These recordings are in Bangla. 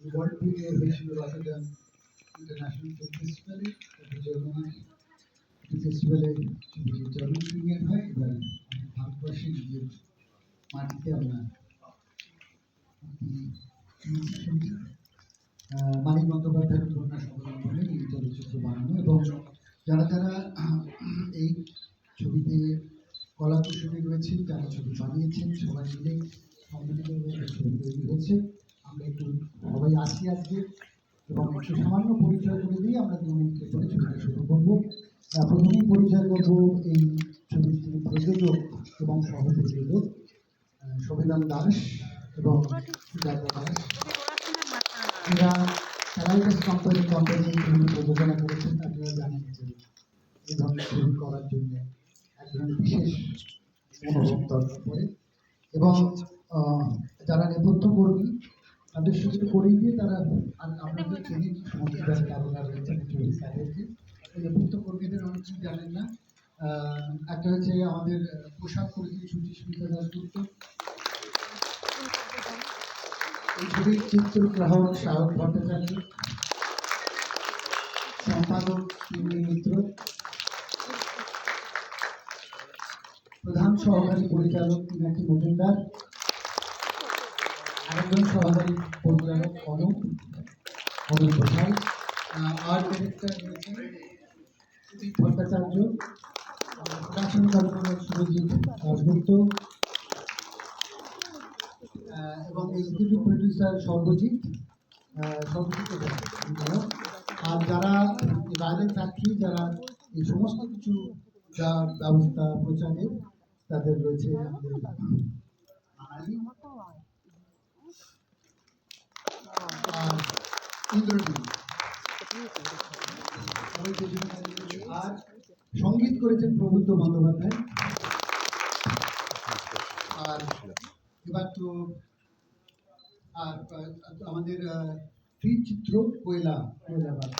ওয়ার্ল্ড প্রিমিয়ার হয়েছিল রটারডাম ইন্টারন্যাশনাল ফিল্ম ফেস্টিভ্যালে তারপর জার্মানির ফেস্টিভ্যালে ছবিটি জার্মান প্রিমিয়ার হয় এবার ভারতবর্ষে নিজের মাটিতে আমরা মানিক বন্দ্যোপাধ্যায়ের উপন্যাস অবলম্বনে এই চলচ্চিত্র বানানো এবং যারা যারা এই ছবিতে কলা কুশলী রয়েছেন যারা ছবি বানিয়েছেন, সবাই মিলে সম্মিলিতভাবে ছবি তৈরি হয়েছে। আমরা একটু সবাই আসি আজকে এবং একটু সামান্য পরিচয় করে দিয়ে আমরা দু মিনিটের পরে শুরু করব। প্রথমেই পরিচয় করব এই যিনি প্রযোজক এবং সহ শোভিলাল দাস এবং প্রযোজনা করেছেন আপনারা জানেন যে এই ধরনের ছবি করার জন্য এক ধরনের বিশেষ মনোভাব দরকার পড়ে এবং যারা নেপথ্য কর্মী তাদের সাথে করেই দিয়ে তারা আর আপনাদের চেনে সমস্ত যারা কারণরা রয়েছেন নেপথ্য কর্মীদের অনেক কিছু জানেন না। একটা হচ্ছে আমাদের পোশাক করেছে সুচিস্মিতা দাসগুপ্ত এই চিত্রগ্রাহক শাহক ভট্টাচার্য। সম্পাদক মিত্র। প্রধান সহকারী পরিচালক পিনাকি মজুমদার। আরেকজন সহকারী পরিচালক অনুপ অনুপ ঘোষাল আর্ট ডিরেক্টর রয়েছেন ভট্টাচার্য প্রকাশন কর্মকর্তা সুরজিৎ দাসগুপ্ত এবং এক্সিকিউটিভ প্রডিউসার সর্বজিৎ সর্বজিৎ আর যারা বাইরের ফ্যাক্টরি যারা এই সমস্ত কিছু যা ব্যবস্থা প্রচারে তাদের রয়েছে আমাদের বাঙালি আর ইন্দ্রনীল সবাই পেছনে দাঁড়িয়ে রয়েছে। আর সংগীত করেছেন প্রবুদ্ধ বন্দ্যোপাধ্যায়। আর এবার তো, আর আমাদের চিত্র কয়লা কয়লাবাদ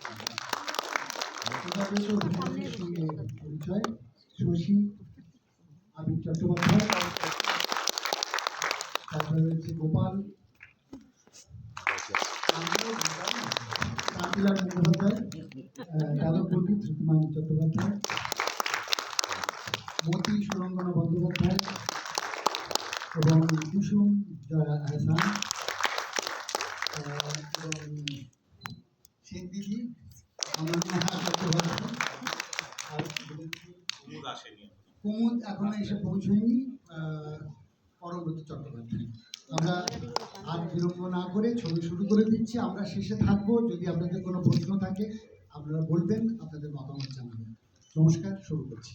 পরিচয় শশী, আবির চট্টোপাধ্যায়। তারপরে রয়েছে গোপাল। পণ্ডিত শ্রীমান চট্টোপাধ্যায় মতি সুরঙ্গনা বন্দ্যোপাধ্যায় এবং কুমুদ এখনও এসে পৌঁছয়নি পরবর্তী চট্টোপাধ্যায়। আমরা বিলম্ব না করে ছবি শুরু করে দিচ্ছি, আমরা শেষে থাকব। যদি আপনাদের কোনো প্রশ্ন থাকে, আপনারা বলবেন, আপনাদের মতামত জানাবেন। নমস্কার, শুরু করছি।